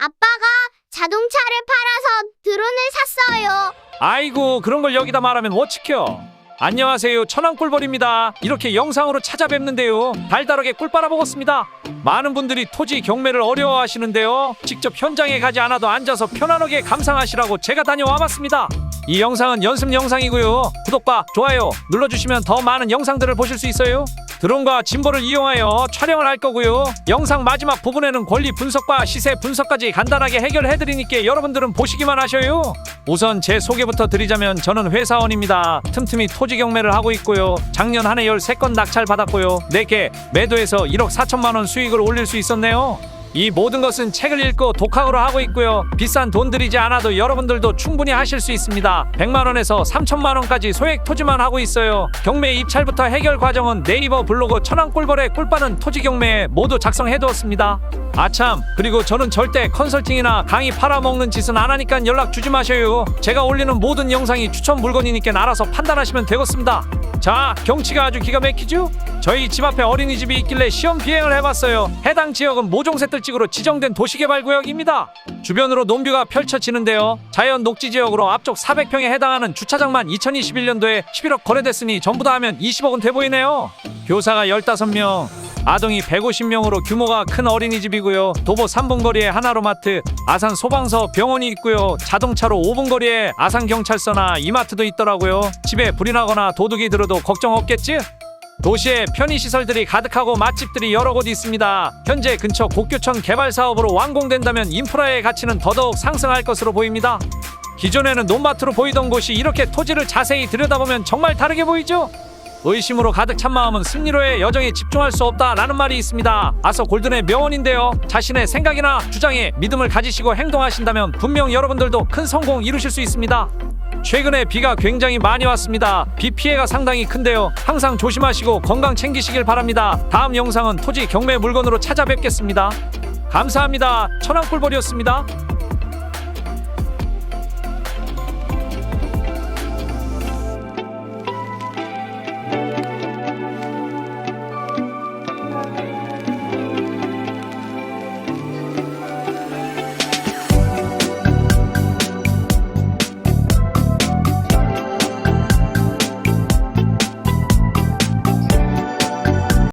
아빠가 자동차를 팔아서 드론을 샀어요. 아이고 그런 걸 여기다 말하면 어떡해요? 안녕하세요. 천안꿀벌입니다. 이렇게 영상으로 찾아뵙는데요. 달달하게 꿀 빨아먹었습니다. 많은 분들이 토지 경매를 어려워하시는데요. 직접 현장에 가지 않아도 앉아서 편안하게 감상하시라고 제가 다녀와봤습니다. 이 영상은 연습 영상이고요. 구독과 좋아요 눌러주시면 더 많은 영상들을 보실 수 있어요 드론과 짐벌을 이용하여 촬영을 할 거고요. 영상 마지막 부분에는 권리 분석과 시세 분석까지 간단하게 해결해 드리니까 여러분들은 보시기만 하셔요. 우선 제 소개부터 드리자면 저는 회사원입니다. 틈틈이 토지 경매를 하고 있고요. 작년 한 해 13건 낙찰 받았고요. 4개 매도해서 1억 4천만 원 수익을 올릴 수 있었네요. 이 모든 것은 책을 읽고 독학으로 하고 있고요. 비싼 돈 들이지 않아도 여러분들도 충분히 하실 수 있습니다. 100만 원에서 3천만 원까지 소액 토지만 하고 있어요. 경매 입찰부터 해결 과정은 네이버 블로그 천안꿀벌의 꿀빠는 토지 경매에 모두 작성해 두었습니다. 아참 그리고 저는 절대 컨설팅이나 강의 팔아먹는 짓은 안 하니까 연락 주지 마셔요. 제가 올리는 모든 영상이 추천 물건이니까 알아서 판단하시면 되겠습니다. 자 경치가 아주 기가 막히죠? 저희 집 앞에 어린이집이 있길래 시험 비행을 해봤어요. 해당 지역은 모종새 들지구로 지정된 도시개발구역입니다. 주변으로 논뷰가 펼쳐지는데요. 자연 녹지 지역으로 앞쪽 400평에 해당하는 주차장만 2021년도에 11억 거래됐으니 전부 다 하면 20억은 돼 보이네요. 교사가 15명, 아동이 150명으로 규모가 큰 어린이집이고요. 도보 3분 거리에 하나로마트, 아산 소방서 병원이 있고요. 자동차로 5분 거리에 아산 경찰서나 이마트도 있더라고요. 집에 불이 나거나 도둑이 들어도 걱정 없겠지? 도시에 편의시설들이 가득하고 맛집들이 여러 곳 있습니다. 현재 근처 곡교천 개발 사업으로 완공된다면 인프라의 가치는 더더욱 상승할 것으로 보입니다. 기존에는 논밭으로 보이던 곳이 이렇게 토지를 자세히 들여다보면 정말 다르게 보이죠? 의심으로 가득 찬 마음은 승리로의 여정에 집중할 수 없다라는 말이 있습니다. 아서 골든의 명언인데요. 자신의 생각이나 주장에 믿음을 가지시고 행동하신다면 분명 여러분들도 큰 성공 이루실 수 있습니다. 최근에 비가 굉장히 많이 왔습니다. 비 피해가 상당히 큰데요. 항상 조심하시고 건강 챙기시길 바랍니다. 다음 영상은 토지 경매 물건으로 찾아뵙겠습니다. 감사합니다. 천안꿀벌이었습니다.